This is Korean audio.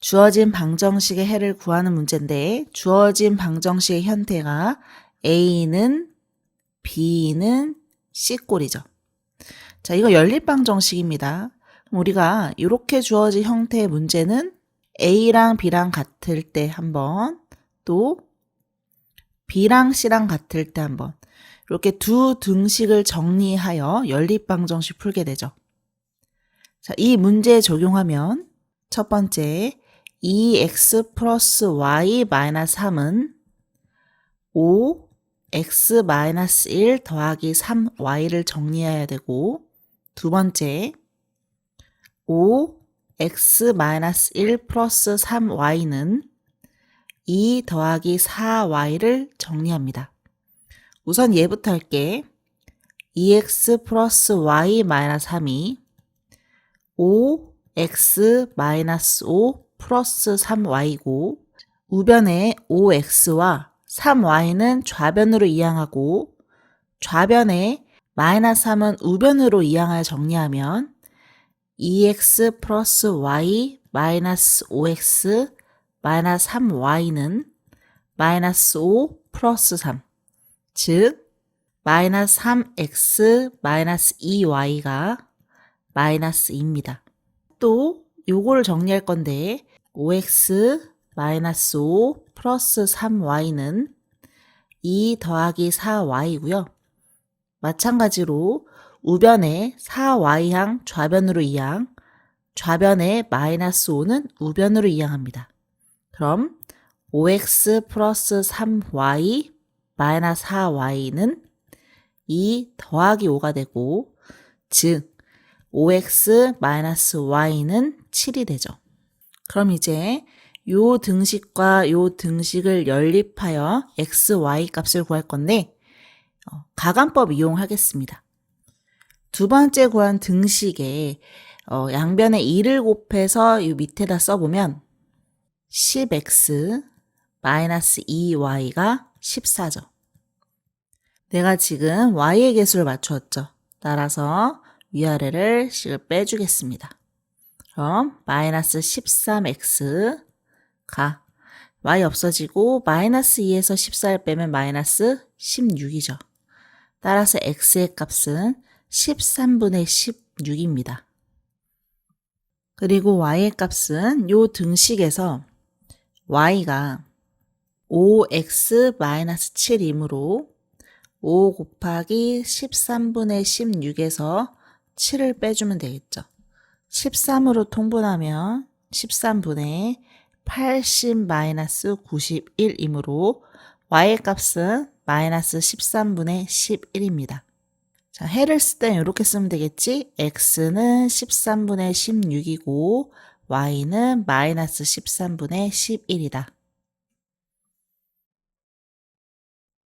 주어진 방정식의 해를 구하는 문제인데 주어진 방정식의 형태가 A는 B는 C꼴이죠. 자, 이거 연립방정식입니다. 우리가 이렇게 주어진 형태의 문제는 A랑 B랑 같을 때 한 번, 또 B랑 C랑 같을 때 한 번, 이렇게 두 등식을 정리하여 연립방정식 풀게 되죠. 자, 이 문제에 적용하면 첫 번째 2x 플러스 y 마이너스 3은 5x 마이너스 1 더하기 3y를 정리해야 되고 두 번째 5x 마이너스 1 플러스 3y는 2 더하기 4y를 정리합니다. 우선 얘부터 할게. 2x 플러스 y 마이너스 3이 5x 마이너스 5 플러스 3y고 우변에 5x와 3y는 좌변으로 이항하고 좌변에 마이너스 3은 우변으로 이항하여 정리하면 2x 플러스 y 마이너스 5x 마이너스 3y는 마이너스 5 플러스 3 즉, 마이너스 3x 마이너스 2y가 마이너스 2입니다. 또 요거를 정리할 건데 5x 마이너스 5 플러스 3y는 2 더하기 4y고요. 마찬가지로 우변에 4y항 좌변으로 이항, 좌변에 마이너스 5는 우변으로 이항합니다. 그럼 5x 플러스 3y 마이너스 4y는 2 더하기 5가 되고 즉 5x 마이너스 y는 7이 되죠. 그럼 이제 요 등식과 요 등식을 연립하여 x, y 값을 구할 건데 어, 가간법 이용하겠습니다. 두 번째 구한 등식에 어, 양변에 2를 곱해서 이 밑에다 써보면 10x 마이너스 2y가 14죠. 내가 지금 y의 개수를 맞추었죠. 따라서 위아래를 식을 빼주겠습니다. 그럼 마이너스 13x가 y 없어지고 마이너스 2에서 14를 빼면 마이너스 16이죠. 따라서 x의 값은 13분의 16입니다. 그리고 y의 값은 요 등식에서 y가 5x-7이므로 5 곱하기 13분의 16에서 7을 빼주면 되겠죠. 13으로 통분하면 13분의 80-91이므로 y의 값은 마이너스 13분의 11입니다. 자, 해를 쓸 땐 이렇게 쓰면 되겠지? x는 13분의 16이고 y는 마이너스 13분의 11이다.